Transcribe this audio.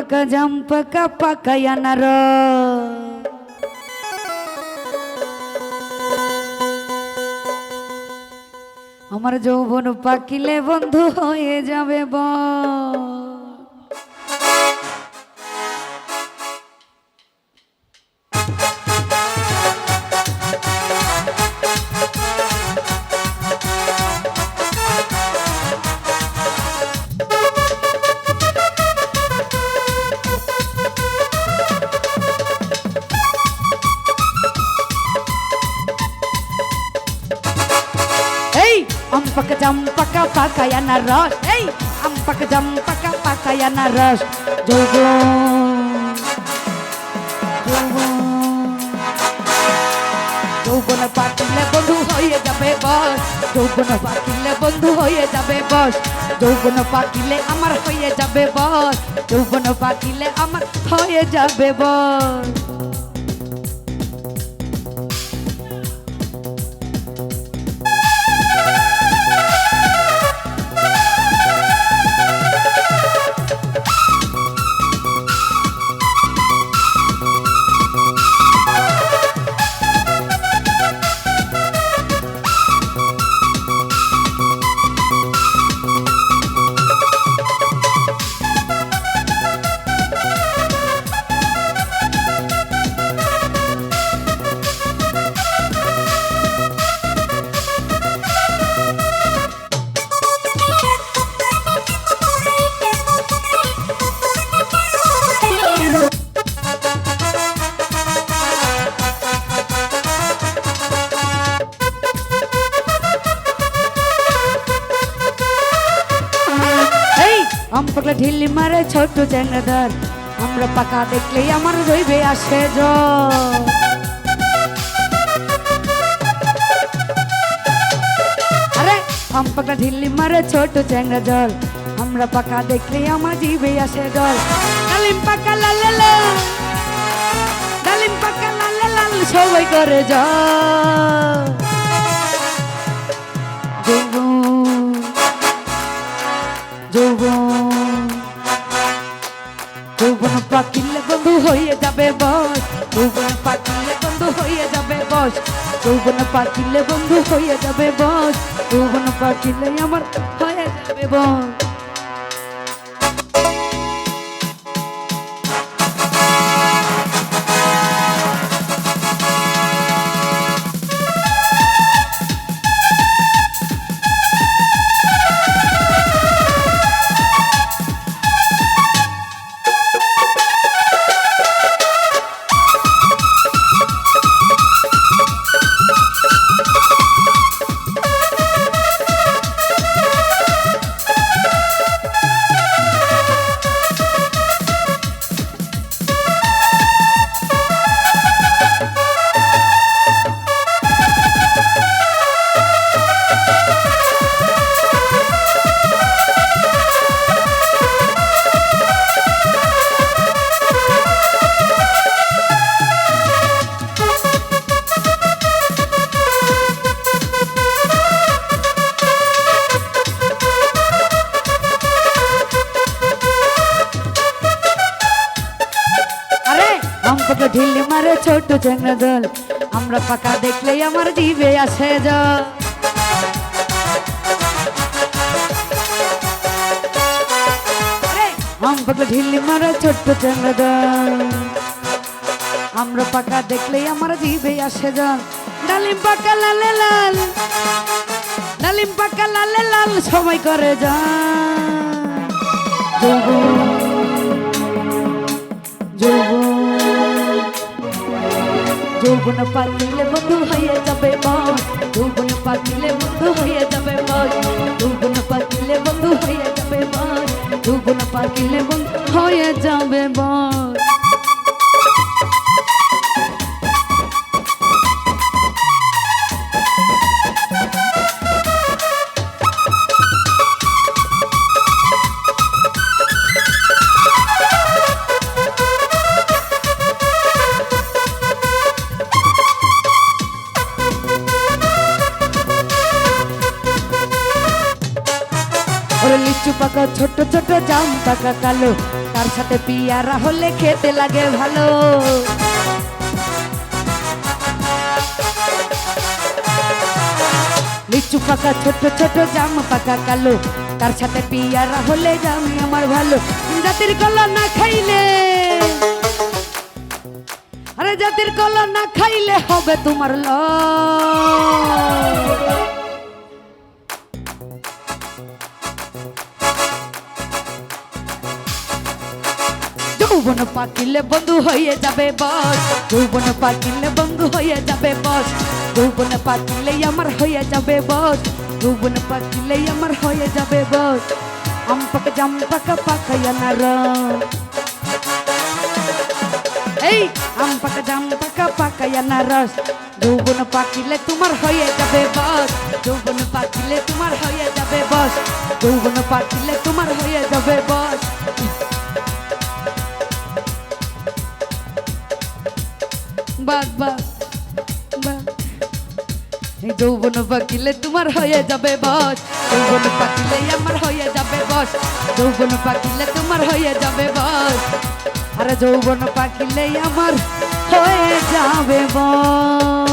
চম্পক জম্পক পাকায়ানার আমার যৌবন পাকিলে বন্ধু হয়ে যাবে ব আম্পক জম্পক পাকায়ানার রস এই আম্পক জম্পক পাকায়ানার রস যৌবন যৌবন পাকিলে বন্ধু হয়ে যাবে বস। যৌবন পাকিলে বন্ধু হয়ে যাবে বস। যৌবন পাকিলে আমার হয়ে যাবে বস। যৌবন পাকিলে আমার হয়ে যাবে বস। আমপাকলা ঢিলি মারে ছোট চ্যাংড়াদার আমরা পাকা দেখলেই আমার রইবে আসে জল আরে আমপাকলা ঢিলি মারে ছোট চ্যাংড়া জল আমরা পাকা দেখলেই আমার জিবে আসে জল ডালিম পাকা লাল লাল পাকা লাল লাল, সবাই করে জল পাকিলে বন্ধু হয়ে যাবে বস যৌবন পাকিলে বন্ধু হয়ে যাবে বস যৌবন পাকিলে বন্ধু হয়ে যাবে বস যৌবন পাকিলে আমার হয়ে যাবে বস। ছোট চ্যাংড়া দল আমরা পাকা দেখলেই আমার জিবে আসে জল। আরে আমপাকে ঢিলি মারে ছোট চ্যাংড়া দল আমরা পাকা দেখলেই আমার জিবে আসে জল। ডালিম পাকা লালে লাল, ডালিম পাকা লালে লাল সময় করে যা যৌবন পাতিলে বন্ধু হয়ে যাবে বস দুগুণ পাতিলে বন্ধু হয়ে যাবে বস দুগুণ পাতিলে বন্ধু হয়ে যাবে বস দুগুণ পাতিলে বন্ধু হয়ে যাবে বস ওরে লিচু পাকা, ছোট ছোট জাম পাকা, কালো। তার সাথে পিয়ারা হলে খেতে লাগে ভালো। লিচু পাকা, ছোট ছোট জাম পাকা, কালো। তার সাথে পিয়ারা হলে জামি আমার ভালো। জাতির কলা না খাইলে আরে জাতির কলা না খাইলে হবে তোমার ল পাকিলে বন্ধু হয়ে যাবে বস। যৌবন পাকিলে বন্ধু হয়ে যাবে বস। যৌবন পাকিলে আমার হয়ে যাবে বস। যৌবন পাকিলে আমার হয়ে যাবে বস। আম পাকা জাম পাকা পাকাইয়া না রস এই আম পাকা জাম পাকা পাকাইয়া না রস যৌবন পাকিলে তোমার হয়ে যাবে বস। যৌবন পাকিলে তোমার হয়ে যাবে বস। যৌবন পাকিলে তোমার হয়ে যাবে বস। যৌবন পাকিলে তোমার হয়ে যাবে বস। যৌবন পাকিলে আমার হয়ে যাবে বস। যৌবন পাকিলে তোমার হয়ে যাবে বস। আরে যৌবন পাকিলে আমার হয়ে যাবে বস।